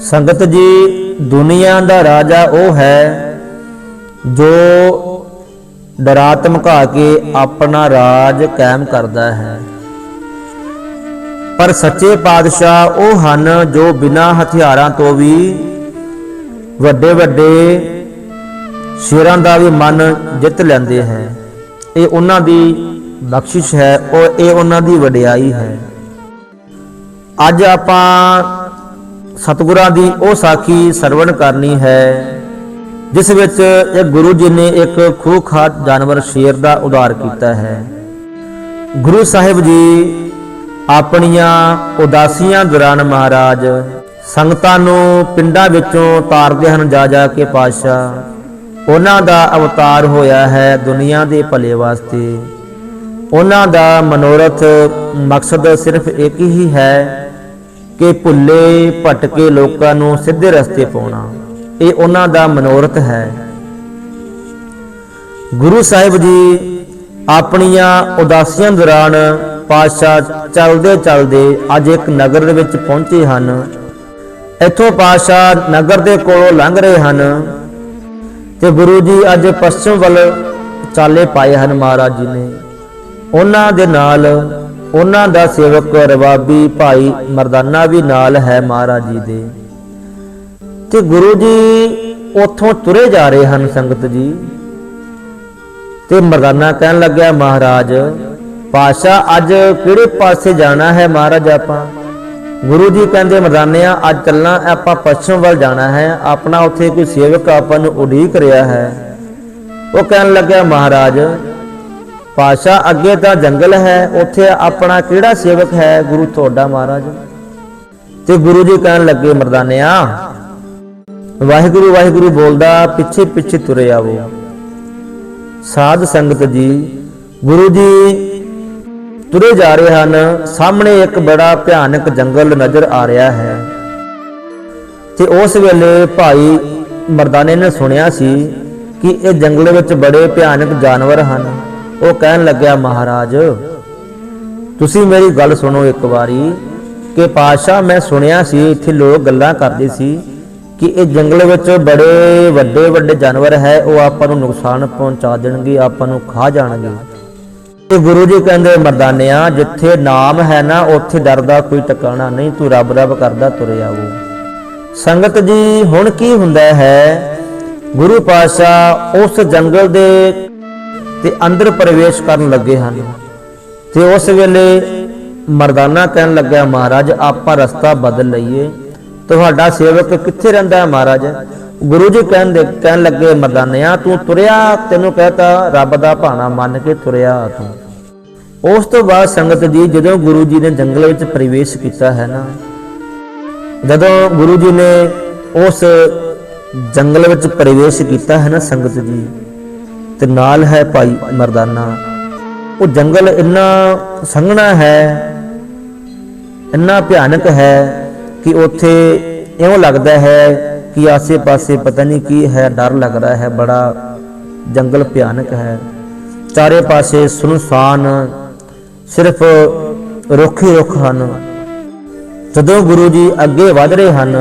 ਸੰਗਤ ਜੀ, ਦੁਨੀਆ ਦਾ ਰਾਜਾ ਉਹ ਹੈ ਜੋ ਡਰਾ ਧਮਕਾ ਕੇ ਆਪਣਾ ਰਾਜ ਕਾਇਮ ਕਰਦਾ ਹੈ। ਪਰ ਸੱਚੇ ਪਾਤਸ਼ਾਹ ਉਹ ਹਨ ਜੋ ਬਿਨਾਂ ਹਥਿਆਰਾਂ ਤੋਂ ਵੀ ਵੱਡੇ ਵੱਡੇ ਸ਼ੇਰਾਂ ਦਾ ਵੀ ਮਨ ਜਿੱਤ ਲੈਂਦੇ ਹੈ। ਇਹ ਉਹਨਾਂ ਦੀ ਬਖਸ਼ਿਸ਼ ਹੈ ਔਰ ਇਹ ਉਹਨਾਂ ਦੀ ਵਡਿਆਈ ਹੈ। ਅੱਜ ਆਪਾਂ ਸਤਿਗੁਰਾਂ ਦੀ ਉਹ ਸਾਖੀ ਸਰਵਣ ਕਰਨੀ ਹੈ, ਜਿਸ ਵਿੱਚ ਇਹ ਗੁਰੂ ਜੀ ਨੇ ਇੱਕ ਖੂਖਾਰ ਜਾਨਵਰ ਸ਼ੇਰ ਦਾ ਉਦਾਰ ਕੀਤਾ ਹੈ। ਗੁਰੂ ਸਾਹਿਬ ਜੀ, ਆਪਣੀਆਂ ਉਦਾਸੀਆਂ ਦੌਰਾਨ ਮਹਾਰਾਜ, ਸੰਗਤਾਂ ਨੂੰ ਪਿੰਡਾਂ ਵਿੱਚੋਂ ਤਾਰਦੇ ਹਨ ਜਾ ਜਾ ਕੇ ਪਾਤਸ਼ਾਹ। ਉਹਨਾਂ ਦਾ ਅਵਤਾਰ ਹੋਇਆ ਹੈ ਦੁਨੀਆ ਦੇ ਭਲੇ ਵਾਸਤੇ। ਉਹਨਾਂ ਦਾ ਮਨੋਰਥ ਮਕਸਦ ਸਿਰਫ ਇੱਕ ਹੀ ਹੈ ਕਿ ਭੁੱਲੇ ਭਟਕੇ ਲੋਕਾਂ ਨੂੰ ਸਿੱਧੇ ਰਸਤੇ ਪਾਉਣਾ। ਇਹ ਉਹਨਾਂ ਦਾ ਮਨੋਰਥ ਹੈ। ਗੁਰੂ ਸਾਹਿਬ ਜੀ ਆਪਣੀਆਂ ਉਦਾਸੀਆਂ ਦੌਰਾਨ ਪਾਤਸ਼ਾਹ ਚਲਦੇ ਚਲਦੇ ਅੱਜ ਇੱਕ ਨਗਰ ਦੇ ਵਿੱਚ ਪਹੁੰਚੇ ਹਨ। ਇੱਥੋਂ ਪਾਤਸ਼ਾਹ ਨਗਰ ਦੇ ਕੋਲੋਂ ਲੰਘ ਰਹੇ ਹਨ ਤੇ ਗੁਰੂ ਜੀ ਅੱਜ ਪশ্ਚਿਮ ਵੱਲ ਚਾਲੇ ਪਾਏ ਹਨ ਮਹਾਰਾਜ ਜੀ ਨੇ। ਉਹਨਾਂ ਦੇ ਨਾਲ ਉਹਨਾਂ ਦਾ ਸੇਵਕ ਰਵਾਬੀ ਭਾਈ ਮਰਦਾਨਾ ਵੀ ਨਾਲ ਹੈ ਮਹਾਰਾਜ ਜੀ ਦੇ। ਤੇ ਗੁਰੂ ਜੀ ਉੱਥੋਂ ਤੁਰੇ ਜਾ ਰਹੇ ਹਨ ਸੰਗਤ ਜੀ। ਤੇ ਮਰਦਾਨਾ ਕਹਿਣ ਲੱਗਿਆ, ਮਹਾਰਾਜ ਪਾਸ਼ਾ ਅੱਜ ਕਿਹੜੇ ਪਾਸੇ ਜਾਣਾ ਹੈ ਮਹਾਰਾਜ ਆਪਾਂ? ਗੁਰੂ ਜੀ ਕਹਿੰਦੇ, ਮਰਦਾਨਿਆ, ਅੱਜ ਚੱਲਣਾ, ਆਪਾਂ ਪੱਛਮ ਵੱਲ ਜਾਣਾ ਹੈ। ਆਪਣਾ ਉੱਥੇ ਕੋਈ ਸੇਵਕ ਆਪਾਂ ਨੂੰ ਉਡੀਕ ਰਿਹਾ ਹੈ। ਉਹ ਕਹਿਣ ਲੱਗਿਆ, ਮਹਾਰਾਜ ਪਾਸ਼ਾ ਅੱਗੇ ਤਾਂ ਜੰਗਲ ਹੈ, ਉੱਥੇ ਆਪਣਾ ਕਿਹੜਾ ਸੇਵਕ ਹੈ ਗੁਰੂ ਤੁਹਾਡਾ ਮਹਾਰਾਜ? ਤੇ ਗੁਰੂ ਜੀ ਕਹਿਣ ਲੱਗੇ, ਮਰਦਾਨਿਆ, ਵਾਹਿਗੁਰੂ ਵਾਹਿਗੁਰੂ ਬੋਲਦਾ, ਪਿੱਛੇ ਪਿੱਛੇ ਤੁਰੇ ਆਵੋ। ਸਾਧ ਸੰਗਤ ਜੀ, ਗੁਰੂ ਜੀ ਤੁਰੇ ਜਾ ਰਹੇ ਹਨ, ਸਾਹਮਣੇ ਇੱਕ ਬੜਾ ਭਿਆਨਕ ਜੰਗਲ ਨਜ਼ਰ ਆ ਰਿਹਾ ਹੈ। ਤੇ ਉਸ ਵੇਲੇ ਭਾਈ ਮਰਦਾਨੇ ਨੇ ਸੁਣਿਆ ਸੀ ਕਿ ਇਹ ਜੰਗਲ ਵਿੱਚ ਬੜੇ ਭਿਆਨਕ ਜਾਨਵਰ ਹਨ। ਉਹ ਕਹਿਣ ਲੱਗਿਆ, ਮਹਾਰਾਜ, ਤੁਸੀਂ ਮੇਰੀ ਗੱਲ ਸੁਣੋ ਇੱਕ ਵਾਰੀ ਕਿ ਪਾਸ਼ਾ ਮੈਂ ਸੁਣਿਆ ਸੀ, ਇੱਥੇ ਲੋਕ ਗੱਲਾਂ ਕਰਦੇ ਸੀ ਕਿ ਇਹ ਜੰਗਲ ਵਿੱਚ ਬੜੇ ਵੱਡੇ ਵੱਡੇ ਜਾਨਵਰ ਹੈ, ਉਹ ਆਪਾਂ ਨੂੰ ਨੁਕਸਾਨ ਪਹੁੰਚਾ ਦੇਣਗੇ, ਆਪਾਂ ਨੂੰ ਖਾ ਜਾਣਗੇ। ਤੇ ਗੁਰੂ ਜੀ ਕਹਿੰਦੇ, ਮਰਦਾਨਿਆਂ, ਜਿੱਥੇ ਨਾਮ ਹੈ ਨਾ, ਉੱਥੇ ਡਰ ਦਾ ਕੋਈ ਟਿਕਾਣਾ ਨਹੀਂ, ਤੂੰ ਰੱਬ ਰੱਬ ਕਰਦਾ ਤੁਰੇ ਆਵੋ ਸੰਗਤ ਜੀ, ਹੁਣ ਕੀ ਹੁੰਦਾ ਹੈ? ਗੁਰੂ ਪਾਤਸ਼ਾਹ ਉਸ ਜੰਗਲ ਦੇ ਤੇ ਅੰਦਰ ਪ੍ਰਵੇਸ਼ ਕਰਨ ਲੱਗੇ ਹਨ। ਤੇ ਉਸ ਵੇਲੇ ਮਰਦਾਨਾ ਕਹਿਣ ਲੱਗਾ ਮਹਾਰਾਜ, ਆਪਾਂ ਰਸਤਾ ਬਦਲ ਲਈਏ। ਤੁਹਾਡਾ ਸੇਵਕ ਕਿੱਥੇ ਰਹਿੰਦਾ ਹੈ ਮਹਾਰਾਜ? ਗੁਰੂ ਜੀ ਕਹਿਣ ਦੇ ਕਹਿਣ ਲੱਗੇ, ਮਰਦਾਨਿਆ, ਤੂੰ ਤੁਰਿਆ, ਤੈਨੂੰ ਕਹਤਾ, ਰੱਬ ਦਾ ਭਾਣਾ ਮੰਨ ਕੇ ਤੁਰਿਆ ਤੂੰ। ਉਸ ਤੋਂ ਬਾਅਦ ਸੰਗਤ ਜੀ, ਜਦੋਂ ਗੁਰੂ ਜੀ ਨੇ ਜੰਗਲ ਵਿੱਚ ਪ੍ਰਵੇਸ਼ ਕੀਤਾ ਹੈ ਨਾ, ਜਦੋਂ ਗੁਰੂ ਜੀ ਨੇ ਉਸ ਜੰਗਲ ਵਿੱਚ ਪ੍ਰਵੇਸ਼ ਕੀਤਾ ਹੈ ਨਾ ਸੰਗਤ ਜੀ ਤੇ ਨਾਲ ਹੈ ਭਾਈ ਮਰਦਾਨਾ। ਉਹ ਜੰਗਲ ਇੰਨਾ ਸੰਘਣਾ ਹੈ, ਇੰਨਾ ਭਿਆਨਕ ਹੈ ਕਿ ਉੱਥੇ ਇਉਂ ਲੱਗਦਾ ਹੈ ਕਿ ਆਸੇ-ਪਾਸੇ ਪਤਾ ਨਹੀਂ ਕੀ ਹੈ, ਡਰ ਲੱਗ ਰਿਹਾ ਹੈ, ਬੜਾ ਜੰਗਲ ਭਿਆਨਕ ਹੈ। ਚਾਰੇ ਪਾਸੇ ਸੁਨਸਾਨ ਸਿਰਫ ਰੁੱਖ ਹੀ ਰੁੱਖ ਹਨ। ਜਦੋਂ ਗੁਰੂ ਜੀ ਅੱਗੇ ਵਧ ਰਹੇ ਹਨ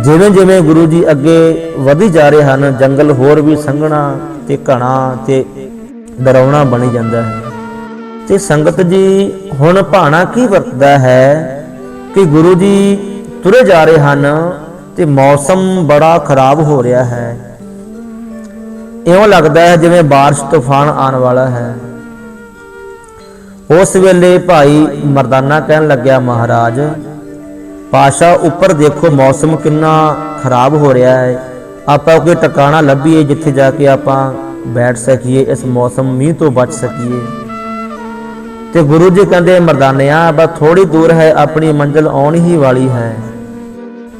ਜਿਵੇਂ ਜਿਵੇਂ ਗੁਰੂ ਜੀ ਅੱਗੇ ਵਧੀ ਜਾ ਰਹੇ ਹਨ, ਜੰਗਲ ਹੋਰ ਵੀ ਸੰਘਣਾ ਤੇ ਘਣਾ ਤੇ ਡਰਾਉਣਾ ਬਣੀ ਜਾਂਦਾ ਹੈ ਤੇ ਸੰਗਤ ਜੀ ਹੁਣ ਭਾਣਾ ਕੀ ਵਰਤਦਾ ਹੈ ਕਿ ਗੁਰੂ ਜੀ ਤੁਰੇ ਜਾ ਰਹੇ ਹਨ ਤੇ ਮੌਸਮ ਬੜਾ ਖਰਾਬ ਹੋ ਰਿਹਾ ਹੈ ਇਉਂ ਲੱਗਦਾ ਹੈ ਜਿਵੇਂ بارش ਤੂਫਾਨ ਆਉਣ ਵਾਲਾ ਹੈ ਉਸ ਵੇਲੇ ਭਾਈ ਮਰਦਾਨਾ ਕਹਿਣ ਲੱਗਿਆ ਮਹਾਰਾਜ ਪਾਸ਼ਾ ਉੱਪਰ ਦੇਖੋ ਮੌਸਮ ਕਿੰਨਾ ਖਰਾਬ ਹੋ ਰਿਹਾ ਹੈ ਆਪਾਂ ਕੋਈ ਟਿਕਾਣਾ ਲੱਭੀਏ ਜਿੱਥੇ ਜਾ ਕੇ ਆਪਾਂ ਬੈਠ ਸਕੀਏ, ਇਸ ਮੌਸਮ ਮੀਂਹ ਤੋਂ ਬਚ ਸਕੀਏ। ਤੇ ਗੁਰੂ ਜੀ ਕਹਿੰਦੇ, ਮਰਦਾਨਿਆ, ਬਸ ਥੋੜੀ ਦੂਰ ਹੈ, ਆਪਣੀ ਮੰਜ਼ਲ ਆਉਣ ਹੀ ਵਾਲੀ ਹੈ।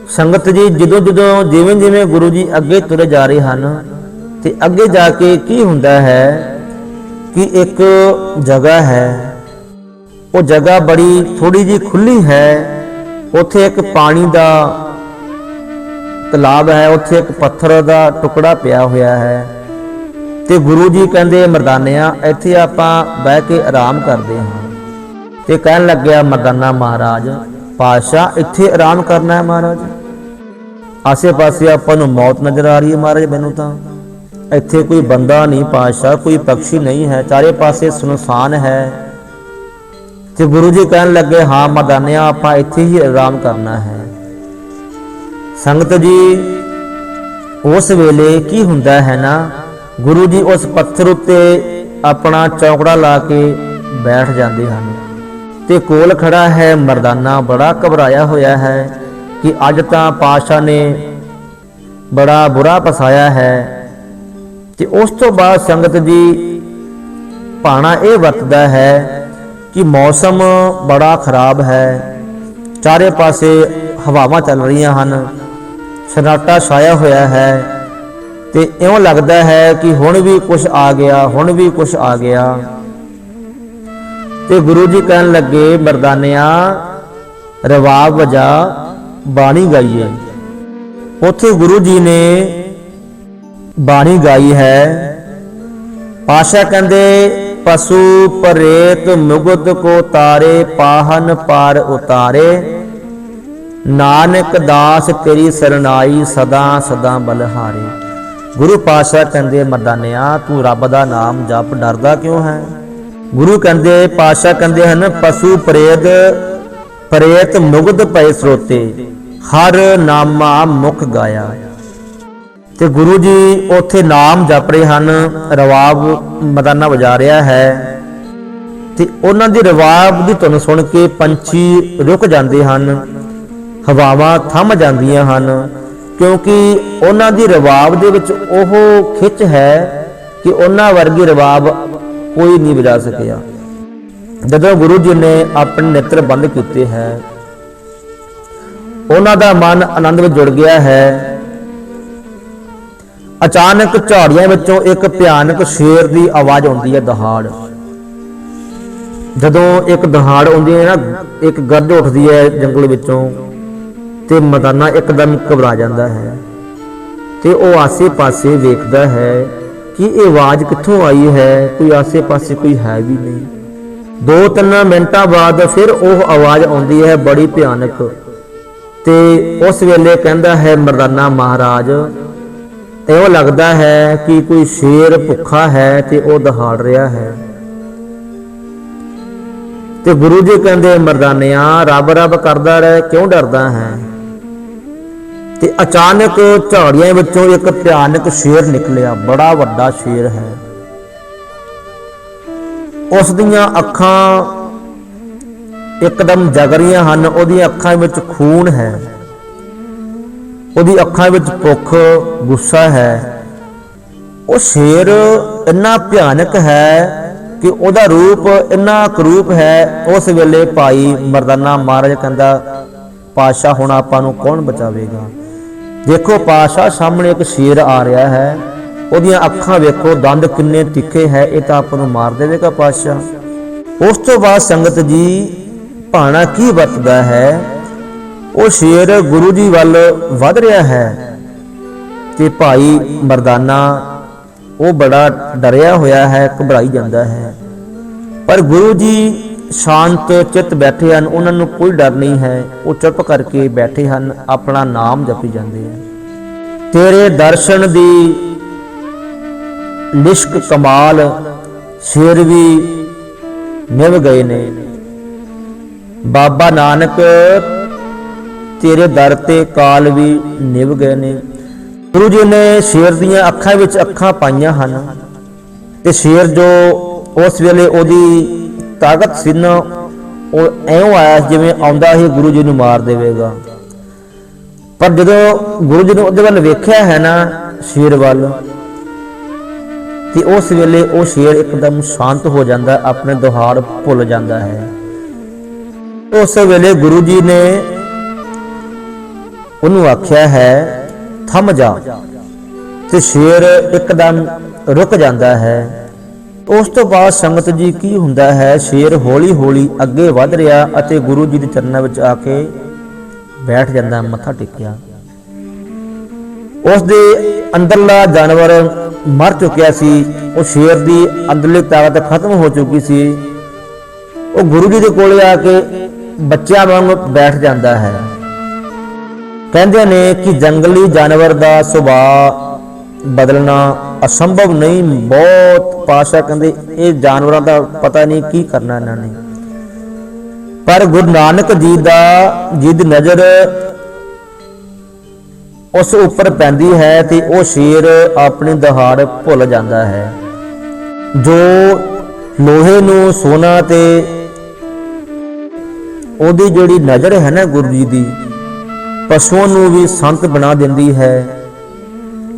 ਸੰਗਤ ਜੀ, ਜਦੋਂ ਜਦੋਂ ਜਿਵੇਂ ਜਿਵੇਂ ਗੁਰੂ ਜੀ ਅੱਗੇ ਤੁਰੇ ਜਾ ਰਹੇ ਹਨ, ਤੇ ਅੱਗੇ ਜਾ ਕੇ ਕੀ ਹੁੰਦਾ ਹੈ ਕਿ ਇੱਕ ਜਗ੍ਹਾ ਹੈ। ਉਹ ਜਗ੍ਹਾ ਬੜੀ ਥੋੜੀ ਜੀ ਖੁੱਲੀ ਹੈ। ਉੱਥੇ ਇੱਕ ਪਾਣੀ ਦਾ ਤਲਾਬ ਹੈ, ਉੱਥੇ ਇੱਕ ਪੱਥਰ ਦਾ ਟੁਕੜਾ ਪਿਆ ਹੋਇਆ ਹੈ। ਤੇ ਗੁਰੂ ਜੀ ਕਹਿੰਦੇ, ਮਰਦਾਨਿਆਂ, ਇੱਥੇ ਆਪਾਂ ਬਹਿ ਕੇ ਆਰਾਮ ਕਰਦੇ ਹਾਂ। ਤੇ ਕਹਿਣ ਲੱਗਿਆ, ਮਰਦਾਨਾ ਮਹਾਰਾਜ ਪਾਸ਼ਾ ਇੱਥੇ ਆਰਾਮ ਕਰਨਾ ਹੈ ਮਹਾਰਾਜ। ਆਸੇ-ਪਾਸੇ ਆਪਾਂ ਨੂੰ ਮੌਤ ਨਜ਼ਰ ਆ ਰਹੀ ਹੈ ਮਹਾਰਾਜ, ਮੈਨੂੰ ਤਾਂ। ਇੱਥੇ ਕੋਈ ਬੰਦਾ ਨਹੀਂ ਪਾਸ਼ਾ ਕੋਈ ਪੰਛੀ ਨਹੀਂ ਹੈ। ਚਾਰੇ ਪਾਸੇ ਸੁਨਸਾਨ ਹੈ। ਤੇ ਗੁਰੂ ਜੀ ਕਹਿਣ ਲੱਗੇ, ਹਾਂ ਮਦਾਨਿਆ ਆਪਾਂ ਇੱਥੇ ਹੀ ਆਰਾਮ ਕਰਨਾ ਹੈ। ਸੰਗਤ ਜੀ, ਉਸ ਵੇਲੇ ਕੀ ਹੁੰਦਾ ਹੈ ਨਾ? ਗੁਰੂ ਜੀ ਉਸ ਪੱਥਰ ਉੱਤੇ ਆਪਣਾ ਚੌਕੜਾ ਲਾ ਕੇ ਬੈਠ ਜਾਂਦੇ ਹਨ ਤੇ ਕੋਲ ਖੜਾ ਹੈ ਮਰਦਾਨਾ, ਬੜਾ ਘਬਰਾਇਆ ਹੋਇਆ ਹੈ ਕਿ ਅੱਜ ਤਾਂ ਪਾਸ਼ਾ ਨੇ ਬੜਾ ਬੁਰਾ ਫਸਾਇਆ ਹੈ। ਤੇ ਉਸ ਤੋਂ ਬਾਅਦ ਸੰਗਤ ਜੀ ਪਾਣਾ ਇਹ ਵਰਤਦਾ ਹੈ ਕਿ ਮੌਸਮ ਬੜਾ ਖਰਾਬ ਹੈ, ਚਾਰੇ ਪਾਸੇ ਹਵਾਵਾਂ ਚੱਲ ਰਹੀਆਂ ਹਨ। ਸਨਾਟਾ ਛਾਇਆ ਹੋਇਆ ਹੈ ਤੇ ਇਉਂ ਲੱਗਦਾ ਹੈ ਕਿ ਹੁਣ ਵੀ ਕੁਝ ਆ ਗਿਆ, ਹੁਣ ਵੀ ਕੁਝ ਆ ਗਿਆ। ਤੇ ਗੁਰੂ ਜੀ ਕਹਿਣ ਲੱਗੇ, ਮਰਦਾਨਿਆਂ, ਰਵਾਬ ਵਜਾ ਬਾਣੀ ਗਾਈਏ। ਉੱਥੇ ਗੁਰੂ ਜੀ ਨੇ ਬਾਣੀ ਗਾਈ ਹੈ। ਪਾਸ਼ਾ ਕਹਿੰਦੇ, ਪਸ਼ੂ ਪਰੇਤ ਮੁਗਤ ਕੋ ਤਾਰੇ, ਪਾਹਨ ਪਾਰ ਉਤਾਰੇ। ਨਾਨਕ ਦਾਸ ਤੇਰੀ ਸਰਨਾਈ ਸਦਾ ਸਦਾ ਬਲਹਾਰੇ ਗੁਰੂ ਪਾਤਸ਼ਾਹ ਕਹਿੰਦੇ, ਮਰਦਾਨਿਆ, ਤੂੰ ਰੱਬ ਦਾ ਨਾਮ ਜਪ, ਡਰਦਾ ਕਿਉਂ ਹੈ? ਗੁਰੂ ਕਹਿੰਦੇ, ਪਾਤਸ਼ਾਹ ਕਹਿੰਦੇ ਹਨ, ਪਸ਼ੂ ਪ੍ਰੇਤ ਪ੍ਰੇਤ ਮੁਗਧ ਪਏ ਸਰੋਤੇ, ਹਰ ਨਾਮਾ ਮੁਖ ਗਾਇਆ। ਤੇ ਗੁਰੂ ਜੀ ਉੱਥੇ ਨਾਮ ਜਪ ਰਹੇ ਹਨ, ਰਵਾਬ ਮਦਾਨਾ ਵਜਾ ਰਿਹਾ ਹੈ। ਤੇ ਉਹਨਾਂ ਦੀ ਰਵਾਬ ਦੀ ਧੁਨ ਸੁਣ ਕੇ ਪੰਛੀ ਰੁਕ ਜਾਂਦੇ ਹਨ। ਹਵਾਵਾਂ ਥੰਮ ਜਾਂਦੀਆਂ ਹਨ, ਕਿਉਂਕਿ ਉਹਨਾਂ ਦੀ ਰਵਾਬ ਦੇ ਵਿੱਚ ਉਹ ਖਿੱਚ ਹੈ ਕਿ ਉਹਨਾਂ ਵਰਗੀ ਰਵਾਬ ਕੋਈ ਨਹੀਂ ਵਜਾ ਸਕਿਆ। ਜਦੋਂ ਗੁਰੂ ਜੀ ਨੇ ਆਪਣੇ ਨੇਤਰ ਬੰਦ ਕੀਤੇ ਹੈ, ਉਹਨਾਂ ਦਾ ਮਨ ਆਨੰਦ ਵਿੱਚ ਜੁੜ ਗਿਆ ਹੈ। ਅਚਾਨਕ ਝਾੜੀਆਂ ਵਿੱਚੋਂ ਇੱਕ ਭਿਆਨਕ ਸ਼ੇਰ ਦੀ ਆਵਾਜ਼ ਆਉਂਦੀ ਹੈ, ਦਹਾੜ। ਜਦੋਂ ਇੱਕ ਦਹਾੜ ਆਉਂਦੀ ਹੈ ਨਾ, ਇੱਕ ਗਰਜ ਉੱਠਦੀ ਹੈ ਜੰਗਲ ਵਿੱਚੋਂ ਤੇ ਮਰਦਾਨਾ ਇੱਕਦਮ ਘਬਰਾ ਜਾਂਦਾ ਹੈ ਤੇ ਉਹ ਆਸੇ-ਪਾਸੇ ਵੇਖਦਾ ਹੈ ਕਿ ਇਹ ਆਵਾਜ਼ ਕਿੱਥੋਂ ਆਈ ਹੈ? ਕੋਈ ਆਸੇ-ਪਾਸੇ ਕੋਈ ਹੈ ਵੀ ਨਹੀਂ। ਦੋ ਤਿੰਨ ਮਿੰਟਾਂ ਬਾਅਦ ਫਿਰ ਉਹ ਆਵਾਜ਼ ਆਉਂਦੀ ਹੈ ਬੜੀ ਭਿਆਨਕ ਤੇ ਉਸ ਵੇਲੇ ਕਹਿੰਦਾ ਹੈ, ਮਰਦਾਨਾ ਮਹਾਰਾਜ, ਇਉਂ ਲੱਗਦਾ ਹੈ ਕਿ ਕੋਈ ਸ਼ੇਰ ਭੁੱਖਾ ਹੈ ਤੇ ਉਹ ਦਹਾੜ ਰਿਹਾ ਹੈ। ਤੇ ਗੁਰੂ ਜੀ ਕਹਿੰਦੇ, ਮਰਦਾਨਿਆਂ ਰੱਬ ਰੱਬ ਕਰਦਾ ਰਹਿ, ਕਿਉਂ ਡਰਦਾ ਹੈ? ਤੇ ਅਚਾਨਕ ਝਾੜੀਆਂ ਵਿੱਚੋਂ ਇੱਕ ਭਿਆਨਕ ਸ਼ੇਰ ਨਿਕਲਿਆ। ਬੜਾ ਵੱਡਾ ਸ਼ੇਰ ਹੈ। ਉਸ ਦੀਆਂ ਅੱਖਾਂ ਇੱਕਦਮ ਜਗ ਰਹੀਆਂ ਹਨ। ਉਹਦੀਆਂ ਅੱਖਾਂ ਵਿੱਚ ਖੂਨ ਹੈ। ਉਹਦੀ ਅੱਖਾਂ ਵਿੱਚ ਭੁੱਖ, ਗੁੱਸਾ ਹੈ। ਉਹ ਸ਼ੇਰ ਇੰਨਾ ਭਿਆਨਕ ਹੈ ਕਿ ਉਹਦਾ ਰੂਪ ਇੰਨਾ ਕਰੂਪ ਹੈ। ਉਸ ਵੇਲੇ ਭਾਈ ਮਰਦਾਨਾ ਮਹਾਰਾਜ ਕਹਿੰਦਾ ਪਾਸ਼ਾ ਹੁਣ ਆਪਾਂ ਨੂੰ ਕੌਣ ਬਚਾਵੇਗਾ? ਦੇਖੋ ਪਾਸ਼ਾ ਸਾਹਮਣੇ ਇੱਕ ਸ਼ੇਰ ਆ ਰਿਹਾ ਹੈ। ਉਹਦੀਆਂ ਅੱਖਾਂ ਵੇਖੋ, ਦੰਦ ਕਿੰਨੇ ਤਿੱਖੇ ਹੈ, ਇਹ ਤਾਂ ਆਪਾਂ ਨੂੰ ਮਾਰ ਦੇਵੇਗਾ ਪਾਸ਼ਾ ਉਸ ਤੋਂ ਬਾਅਦ ਸੰਗਤ ਜੀ, ਭਾਣਾ ਕੀ ਵਰਤਦਾ ਹੈ? ਉਹ ਸ਼ੇਰ ਗੁਰੂ ਜੀ ਵੱਲ ਵੱਧ ਰਿਹਾ ਹੈ ਤੇ ਭਾਈ ਮਰਦਾਨਾ, ਉਹ ਬੜਾ ਡਰਿਆ ਹੋਇਆ ਹੈ, ਘਬਰਾਈ ਜਾਂਦਾ ਹੈ। ਪਰ ਗੁਰੂ ਜੀ ਸ਼ਾਂਤ ਚਿੱਤ ਬੈਠੇ ਹਨ, ਉਹਨਾਂ ਨੂੰ ਕੋਈ ਡਰ ਨਹੀਂ ਹੈ। ਉਹ ਚੁੱਪ ਕਰਕੇ ਬੈਠੇ ਹਨ, ਆਪਣਾ ਨਾਮ ਜਪੀ ਜਾਂਦੇ ਹਨ ਤੇਰੇ ਦਰਸ਼ਨ ਦੀ ਲਿਸ਼ਕ ਕਮਾਲ ਸ਼ੇਰ ਵੀ ਨਿਭ ਗਏ ਨੇ। ਬਾਬਾ ਨਾਨਕ, ਤੇਰੇ ਦਰ ਤੇ ਕਾਲ ਵੀ ਨਿਭ ਗਏ ਨੇ। ਗੁਰੂ ਜੀ ਨੇ ਸ਼ੇਰ ਦੀਆਂ ਅੱਖਾਂ ਵਿੱਚ ਅੱਖਾਂ ਪਾਈਆਂ ਹਨ ਤੇ ਸ਼ੇਰ ਜੋ ਉਸ ਵੇਲੇ ਉਹਦੀ ਤਾਕਤ ਸੀ ਉਹ ਐਉਂ ਆਇਆ ਜਿਵੇਂ ਆਉਂਦਾ ਹੀ ਗੁਰੂ ਜੀ ਨੂੰ ਮਾਰ ਦੇਵੇਗਾ। ਪਰ ਜਦੋਂ ਗੁਰੂ ਜੀ ਨੂੰ ਉਹਦੇ ਵੱਲ ਵੇਖਿਆ ਹੈ ਨਾ ਸ਼ੇਰ ਵੱਲ, ਤੇ ਉਸ ਵੇਲੇ ਉਹ ਸ਼ੇਰ ਇੱਕਦਮ ਸ਼ਾਂਤ ਹੋ ਜਾਂਦਾ, ਆਪਣੇ ਦੁਹਾੜ ਭੁੱਲ ਜਾਂਦਾ ਹੈ। ਉਸ ਵੇਲੇ ਗੁਰੂ ਜੀ ਨੇ ਉਹਨੂੰ ਆਖਿਆ ਹੈ, ਥੰਮ ਜਾ। ਤੇ ਸ਼ੇਰ ਇੱਕਦਮ ਰੁਕ ਜਾਂਦਾ ਹੈ। ਉਸ ਤੋਂ ਬਾਅਦ ਸੰਗਤ ਜੀ ਕੀ ਹੁੰਦਾ ਹੈ? ਸ਼ੇਰ ਹੌਲੀ ਹੌਲੀ ਅੱਗੇ ਵਧ ਰਿਹਾ ਅਤੇ ਗੁਰੂ ਜੀ ਦੇ ਚਰਨਾਂ ਵਿੱਚ ਆ ਕੇ ਬੈਠ ਜਾਂਦਾ, ਮੱਥਾ ਟੇਕਿਆ। ਉਸ ਦੇ ਅੰਦਰਲਾ ਜਾਨਵਰ ਮਰ ਚੁੱਕਿਆ ਸੀ। ਉਹ ਸ਼ੇਰ ਦੀ ਅੰਦਰਲੀ ਤਾਕਤ ਖਤਮ ਹੋ ਚੁੱਕੀ ਸੀ। ਉਹ ਗੁਰੂ ਜੀ ਦੇ ਕੋਲ ਆ ਕੇ ਬੱਚਿਆਂ ਵਾਂਗ ਬੈਠ ਜਾਂਦਾ ਹੈ। ਕਹਿੰਦੇ ਨੇ ਕਿ ਜੰਗਲੀ ਜਾਨਵਰ ਦਾ ਸੁਭਾਅ ਬਦਲਣਾ ਅਸੰਭਵ ਨਹੀਂ, ਬਹੁਤ ਪਾਸ਼ਾ ਕਹਿੰਦੇ ਇਹ ਜਾਨਵਰਾਂ ਦਾ ਪਤਾ ਨਹੀਂ ਕੀ ਕਰਨਾ ਇਹਨਾਂ ਨੇ। ਪਰ ਗੁਰੂ ਨਾਨਕ ਜੀ ਦਾ ਜਿੱਦ ਨਜ਼ਰ ਉਸ ਉੱਪਰ ਪੈਂਦੀ ਹੈ ਤੇ ਉਹ ਸ਼ੇਰ ਆਪਣੀ ਦਹਾੜ ਭੁੱਲ ਜਾਂਦਾ ਹੈ। ਜੋ ਲੋਹੇ ਨੂੰ ਸੋਨਾ ਤੇ ਉਹਦੀ ਜਿਹੜੀ ਨਜ਼ਰ ਹੈ ਨਾ ਗੁਰੂ ਜੀ ਦੀ, ਪਸ਼ੂਆਂ ਨੂੰ ਵੀ ਸੰਤ ਬਣਾ ਦਿੰਦੀ ਹੈ।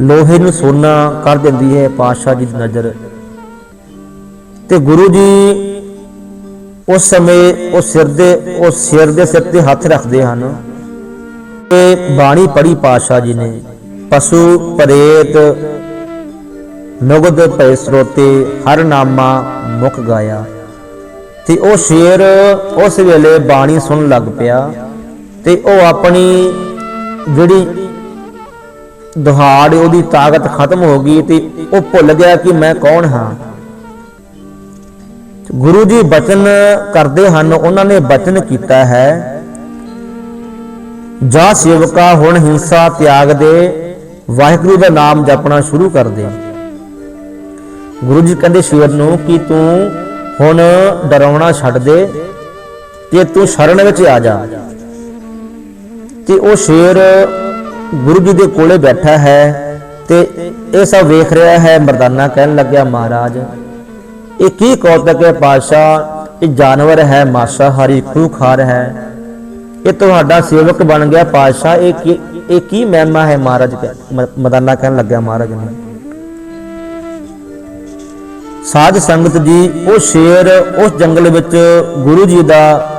ਲੋਹੇ ਨੂੰ ਸੋਨਾ ਕਰ ਦਿੰਦੀ ਹੈ, ਪਾਤਸ਼ਾਹ ਜੀ ਦੀ ਨਜ਼ਰ। ਤੇ ਗੁਰੂ ਜੀ ਉਸ ਸਮੇਂ ਉਹ ਸਿਰ ਦੇ ਉਹ ਸਿਰ ਦੇ ਸਿਰ ਤੇ ਹੱਥ ਰੱਖਦੇ ਹਨ। ਤੇ ਬਾਣੀ ਪੜੀ ਪਾਤਸ਼ਾਹ ਜੀ ਨੇ, ਪਸ਼ੂ ਪ੍ਰੇਤ ਨਗਦ ਭੈ ਸਰੋਤੇ ਹਰ ਨਾਮਾ ਮੁਖ ਗਾਇਆ। ਤੇ ਉਹ ਸ਼ੇਰ ਉਸ ਵੇਲੇ ਬਾਣੀ ਸੁਣਨ ਲੱਗ ਪਿਆ ਤੇ ਉਹ ਆਪਣੀ ਜਿਹੜੀ ਦੁਹਾੜ ਉਹਦੀ ਤਾਕਤ ਖਤਮ ਹੋ ਗਈ ਤੇ ਉਹ ਭੁੱਲ ਗਿਆ ਕਿ ਮੈਂ ਕੌਣ ਹਾਂ। ਗੁਰੂ ਜੀ ਬਚਨ ਕਰਦੇ ਹਨ, ਉਹਨਾਂ ਨੇ ਬਚਨ ਕੀਤਾ ਹੈ, ਜਾ ਸੇਵਕਾ ਹੁਣ ਹਿੰਸਾ ਤਿਆਗ ਦੇ, ਵਾਹਿਗੁਰੂ ਦਾ ਨਾਮ ਜਪਣਾ ਸ਼ੁਰੂ ਕਰ ਦੇ। ਗੁਰੂ ਜੀ ਕਹਿੰਦੇ ਸ਼ੇਰ ਨੂੰ ਕਿ ਤੂੰ ਹੁਣ ਡਰਾਉਣਾ ਛੱਡ ਦੇ, ਤੇ ਤੂੰ ਸ਼ਰਨ ਵਿੱਚ ਆ ਜਾ। ਤੇ ਉਹ ਸ਼ੇਰ ਗੁਰੂ ਜੀ ਦੇ ਕੋਲੇ ਬੈਠਾ ਹੈ ਤੇ ਇਹ ਸਭ ਵੇਖ ਰਿਹਾ ਹੈ, ਮਰਦਾਨਾ ਕਹਿਣ ਲੱਗਿਆ, ਮਹਾਰਾਜ, ਇਹ ਕੀ ਕੌਤਕ ਹੈ ਪਾਤਸ਼ਾਹ? ਇਹ ਜਾਨਵਰ ਹੈ, ਮਾਸਾਹਾਰੀ ਖੂਖਾਰ ਹੈ। ਇਹ ਤੁਹਾਡਾ ਸੇਵਕ ਬਣ ਗਿਆ ਪਾਤਸ਼ਾਹ। ਇਹ ਕੀ ਇਹ ਕੀ ਮਹਿਮਾ ਹੈ ਮਹਾਰਾਜ? ਮਰਦਾਨਾ ਕਹਿਣ ਲੱਗਿਆ ਮਹਾਰਾਜ ਨੇ। ਸਾਧ ਸੰਗਤ ਜੀ, ਉਹ ਸ਼ੇਰ ਉਸ ਜੰਗਲ ਵਿੱਚ ਗੁਰੂ ਜੀ ਦਾ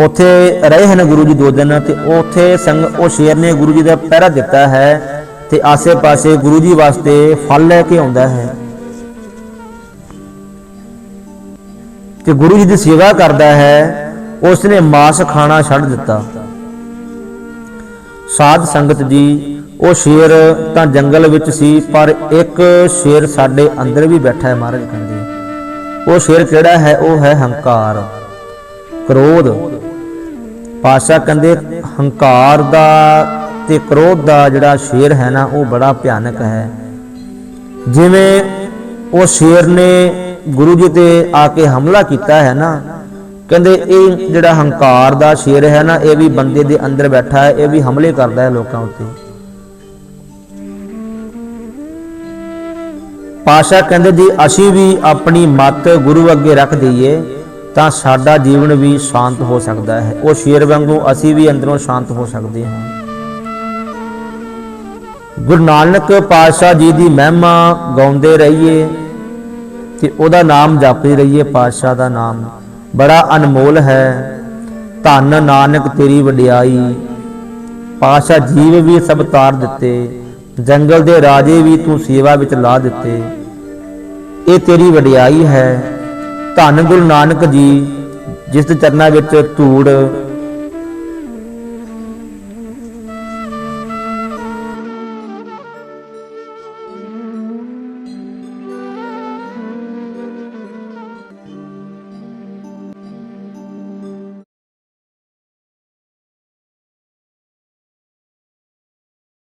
ਉੱਥੇ ਰਹੇ ਹਨ ਗੁਰੂ ਜੀ ਦੋ ਦਿਨ ਤੇ ਉੱਥੇ ਸੰਗ ਉਹ ਸ਼ੇਰ ਨੇ ਗੁਰੂ ਜੀ ਦਾ ਪਹਿਰਾ ਦਿੱਤਾ ਹੈ ਤੇ ਆਸੇ-ਪਾਸੇ ਗੁਰੂ ਜੀ ਵਾਸਤੇ ਫਲ ਲੈ ਕੇ ਆਉਂਦਾ ਹੈ। ਤੇ ਗੁਰੂ ਜੀ ਦੀ ਸੇਵਾ ਕਰਦਾ ਹੈ ਉਸ ਨੇ ਮਾਸ ਖਾਣਾ ਛੱਡ ਦਿੱਤਾ। ਸਾਧ ਸੰਗਤ ਜੀ, ਉਹ ਸ਼ੇਰ ਤਾਂ ਜੰਗਲ ਵਿੱਚ ਸੀ, ਪਰ ਇੱਕ ਸ਼ੇਰ ਸਾਡੇ ਅੰਦਰ ਵੀ ਬੈਠਾ ਹੈ ਮਹਾਰਾਜ ਕਹਿੰਦੇ। ਉਹ ਸ਼ੇਰ ਕਿਹੜਾ ਹੈ? ਉਹ ਹੈ ਹੰਕਾਰ, ਕ੍ਰੋਧ। ਪਾਸ਼ਾ ਕਹਿੰਦੇ, ਹੰਕਾਰ ਦਾ ਤੇ ਕ੍ਰੋਧ ਦਾ ਜਿਹੜਾ ਸ਼ੇਰ ਹੈ ਨਾ, ਉਹ ਬੜਾ ਭਿਆਨਕ ਹੈ। ਜਿਵੇਂ ਉਹ ਸ਼ੇਰ ਨੇ ਗੁਰੂ ਜੀ ਤੇ ਆ ਕੇ ਹਮਲਾ ਕੀਤਾ ਹੈ ਨਾ, ਕਹਿੰਦੇ ਇਹ ਜਿਹੜਾ ਹੰਕਾਰ ਦਾ ਸ਼ੇਰ ਹੈ ਨਾ, ਇਹ ਵੀ ਬੰਦੇ ਦੇ ਅੰਦਰ ਬੈਠਾ ਹੈ, ਇਹ ਵੀ ਹਮਲੇ ਕਰਦਾ ਹੈ ਲੋਕਾਂ ਉੱਤੇ। ਪਾਸ਼ਾ ਕਹਿੰਦੇ ਜੀ, ਅਸੀਂ ਵੀ ਆਪਣੀ ਮੱਤ ਗੁਰੂ ਅੱਗੇ ਰੱਖ ਦਈਏ। ਤਾਂ ਸਾਡਾ ਜੀਵਨ ਵੀ ਸ਼ਾਂਤ ਹੋ ਸਕਦਾ ਹੈ। ਉਹ ਸ਼ੇਰ ਵਾਂਗੂ ਅਸੀਂ ਵੀ ਅੰਦਰੋਂ ਸ਼ਾਂਤ ਹੋ ਸਕਦੇ ਹਾਂ। ਗੁਰੂ ਨਾਨਕ ਪਾਤਸ਼ਾਹ ਜੀ ਦੀ ਮਹਿਮਾ ਗਾਉਂਦੇ ਰਹੀਏ ਤੇ ਉਹਦਾ ਨਾਮ ਜਪਦੇ ਰਹੀਏ। ਪਾਤਸ਼ਾਹ ਦਾ ਨਾਮ ਬੜਾ ਅਨਮੋਲ ਹੈ। ਧੰਨ ਨਾਨਕ ਤੇਰੀ ਵਡਿਆਈ। ਪਾਤਸ਼ਾਹ ਜੀਵ ਵੀ ਸਭ ਤਾਰ ਦਿੱਤੇ। ਜੰਗਲ ਦੇ ਰਾਜੇ ਵੀ ਤੂੰ ਸੇਵਾ ਵਿੱਚ ਲਾ ਦਿੱਤੇ। ਇਹ ਤੇਰੀ ਵਡਿਆਈ ਹੈ। ਧੰਨ ਗੁਰੂ ਨਾਨਕ ਜੀ ਜਿਸ ਦੇ ਚਰਨਾਂ ਵਿੱਚ ਧੂੜ